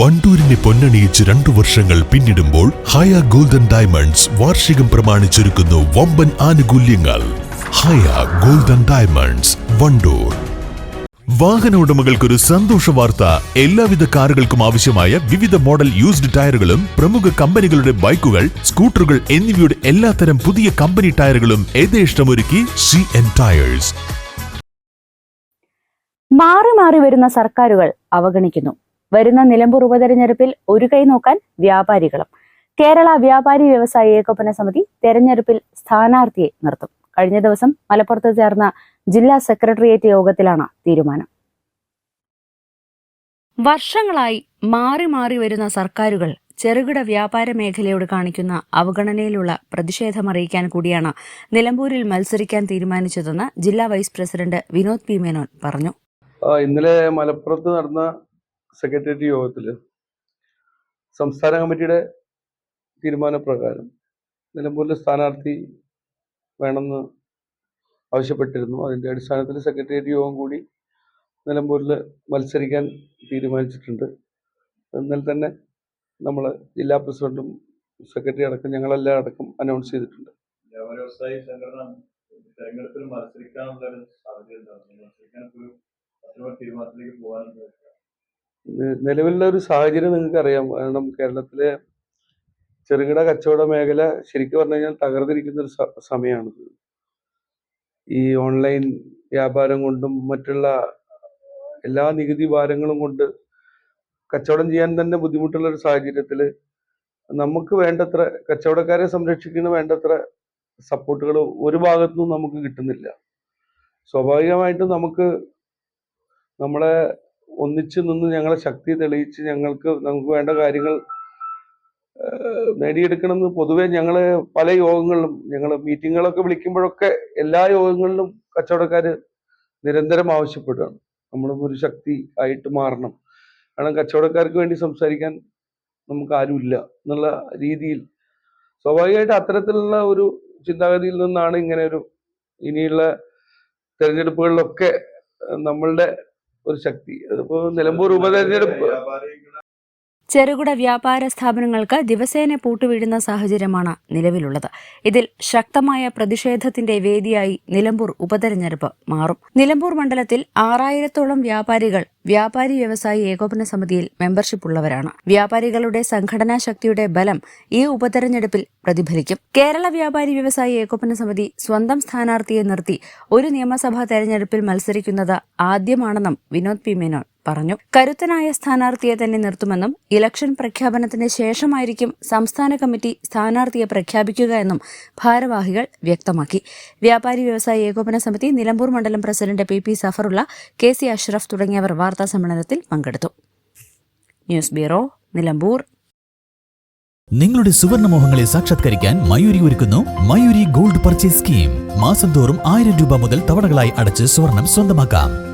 വണ്ടൂരിനെ പൊന്നണിയിച്ച് രണ്ടു വർഷങ്ങൾ പിന്നിടുമ്പോൾ ഹയ ഗോൾഡൻ ഡയമണ്ട്സ് വാർഷികം പ്രമാണിച്ചൊരുക്കുന്നു വമ്പൻ ആനുകൂല്യങ്ങൾ. Haya golden diamonds Wandoor. വാഹന ഉടമകൾക്കൊരു സന്തോഷ വാർത്ത. എല്ലാവിധ കാറുകൾക്കും ആവശ്യമായ വിവിധ മോഡൽ യൂസ്ഡ് ടയറുകളും പ്രമുഖ കമ്പനികളുടെ ബൈക്കുകൾ സ്കൂട്ടറുകൾ എന്നിവയുടെ എല്ലാത്തരം പുതിയ കമ്പനി ടയറുകളും യഥേഷ്ടമൊരുക്കി സി എൻ ടയേഴ്സ്. മാറി മാറി വരുന്ന സർക്കാരുകൾ അവഗണിക്കുന്നു. വരുന്ന നിലമ്പൂർ ഉപതെരഞ്ഞെടുപ്പിൽ ഒരു കൈ നോക്കാൻ വ്യാപാരികളും. കേരള വ്യാപാരി വ്യവസായി ഏകോപന സമിതി തെരഞ്ഞെടുപ്പിൽ സ്ഥാനാർത്ഥിയെ നിർത്തും. കഴിഞ്ഞ ദിവസം മലപ്പുറത്ത് ചേർന്ന ജില്ലാ സെക്രട്ടേറിയറ്റ് യോഗത്തിലാണ് തീരുമാനം. വർഷങ്ങളായി മാറി മാറി വരുന്ന സർക്കാരുകൾ ചെറുകിട വ്യാപാര മേഖലയോട് കാണിക്കുന്ന അവഗണനയിലുള്ള പ്രതിഷേധമറിയിക്കാൻ കൂടിയാണ് നിലമ്പൂരിൽ മത്സരിക്കാൻ തീരുമാനിച്ചതെന്ന് ജില്ലാ vice president Vinod P Menon പറഞ്ഞു. ഇന്നലെ മലപ്പുറത്ത് നടന്ന സെക്രട്ടേറിയറ്റ് യോഗത്തിൽ സംസ്ഥാന കമ്മിറ്റിയുടെ തീരുമാനപ്രകാരം നിലമ്പൂരിലെ സ്ഥാനാർത്ഥി വേണമെന്ന് ആവശ്യപ്പെട്ടിരുന്നു. അതിന്റെ അടിസ്ഥാനത്തിൽ സെക്രട്ടേറിയറ്റ് യോഗം കൂടി നിലമ്പൂരിൽ മത്സരിക്കാൻ തീരുമാനിച്ചിട്ടുണ്ട്. എന്നാൽ തന്നെ നമ്മൾ ജില്ലാ പ്രസിഡന്റും സെക്രട്ടറി അടക്കം ഞങ്ങളെല്ലാം അടക്കം അനൗൺസ് ചെയ്തിട്ടുണ്ട്. വ്യവസായി സംഘടന തെരഞ്ഞെടുപ്പിൽ മത്സരിക്കാനുള്ള ഒരു സാഹചര്യം തീരുമാനത്തിലേക്ക് നി- നിലവിലുള്ള ഒരു സാഹചര്യം നിങ്ങൾക്ക് അറിയാം കാരണം കേരളത്തിലെ ചെറുകിട കച്ചവട മേഖല ശരിക്കും പറഞ്ഞു കഴിഞ്ഞാൽ തകർന്നിരിക്കുന്ന ഒരു സ- സമയമാണിത് ഈ ഓൺലൈൻ വ്യാപാരം കൊണ്ടും മറ്റുള്ള എല്ലാ നികുതി ഭാരങ്ങളും കൊണ്ട് കച്ചവടം ചെയ്യാൻ തന്നെ ബുദ്ധിമുട്ടുള്ള ഒരു സാഹചര്യത്തിൽ നമുക്ക് വേണ്ടത്ര കച്ചവടക്കാരെ സംരക്ഷിക്കുന്ന വേണ്ടത്ര സപ്പോർട്ടുകൾ ഒരു ഭാഗത്തുനിന്നും നമുക്ക് കിട്ടുന്നില്ല. സ്വാഭാവികമായിട്ടും നമുക്ക് നമ്മളെ ഒന്നിച്ചു നിന്ന് ഞങ്ങളെ ശക്തി തെളിയിച്ച് ഞങ്ങൾക്ക് നമുക്ക് വേണ്ട കാര്യങ്ങൾ നേടിയെടുക്കണം നേടിയെടുക്കണമെന്ന് പൊതുവെ ഞങ്ങൾ പല യോഗങ്ങളിലും ഞങ്ങൾ മീറ്റിങ്ങുകളൊക്കെ വിളിക്കുമ്പോഴൊക്കെ എല്ലാ യോഗങ്ങളിലും കച്ചവടക്കാർ നിരന്തരം ആവശ്യപ്പെടുകയാണ്. നമ്മളും ഒരു ശക്തി ആയിട്ട് മാറണം. കാരണം കച്ചവടക്കാർക്ക് വേണ്ടി സംസാരിക്കാൻ നമുക്ക് ആരുമില്ല എന്നുള്ള രീതിയിൽ സ്വാഭാവികമായിട്ട് അത്തരത്തിലുള്ള ഒരു ചിന്താഗതിയിൽ നിന്നാണ് ഇങ്ങനെ ഒരു ഇനിയുള്ള തെരഞ്ഞെടുപ്പുകളിലൊക്കെ നമ്മളുടെ ഒരു ശക്തി. അതിപ്പോ നിലമ്പൂർ ഉപതെരഞ്ഞെടുപ്പ് ചെറുകിട വ്യാപാര സ്ഥാപനങ്ങൾക്ക് ദിവസേന പൂട്ടുവീഴുന്ന സാഹചര്യമാണ് നിലവിലുള്ളത്. ഇതിൽ ശക്തമായ പ്രതിഷേധത്തിന്റെ വേദിയായി നിലമ്പൂർ ഉപതെരഞ്ഞെടുപ്പ് മാറും. നിലമ്പൂർ മണ്ഡലത്തിൽ ആറായിരത്തോളം വ്യാപാരികൾ വ്യാപാരി വ്യവസായി ഏകോപന സമിതിയിൽ മെമ്പർഷിപ്പ് ഉള്ളവരാണ് വ്യാപാരികളുടെ സംഘടനാ ശക്തിയുടെ ബലം ഈ ഉപതെരഞ്ഞെടുപ്പിൽ പ്രതിഫലിക്കും. കേരള വ്യാപാരി വ്യവസായി ഏകോപന സമിതി സ്വന്തം സ്ഥാനാർത്ഥിയെ നിർത്തി ഒരു നിയമസഭാ തെരഞ്ഞെടുപ്പിൽ മത്സരിക്കുന്നത് ആദ്യമാണെന്നും വിനോദ് പി മേനോൻ പറഞ്ഞു. കരുത്തനായ സ്ഥാനാർത്ഥിയെ തന്നെ നിർത്തുമെന്നും ഇലക്ഷൻ പ്രഖ്യാപനത്തിന് ശേഷമായിരിക്കും സംസ്ഥാന കമ്മിറ്റി സ്ഥാനാർത്ഥിയെ പ്രഖ്യാപിക്കുക എന്നും ഭാരവാഹികൾ വ്യക്തമാക്കി. വ്യാപാരി വ്യവസായ ഏകോപന സമിതി നിലമ്പൂർ മണ്ഡലം president P P Safarulla K C Ashraf തുടങ്ങിയവർ വാർത്താ സമ്മേളനത്തിൽ പങ്കെടുത്തു. News bureau Nilambur. നിങ്ങളുടെ സുവർണ മോഹങ്ങളെ സാക്ഷാത്കരിക്കാൻ മയൂരി ഒരുക്കുന്നു മയൂരി ഗോൾഡ് പർച്ചേസ് സ്കീം. മാസം തോറും ആയിരം രൂപ മുതൽ തവണകളായി അടച്ച് സ്വർണം സ്വന്തമാക്കാം.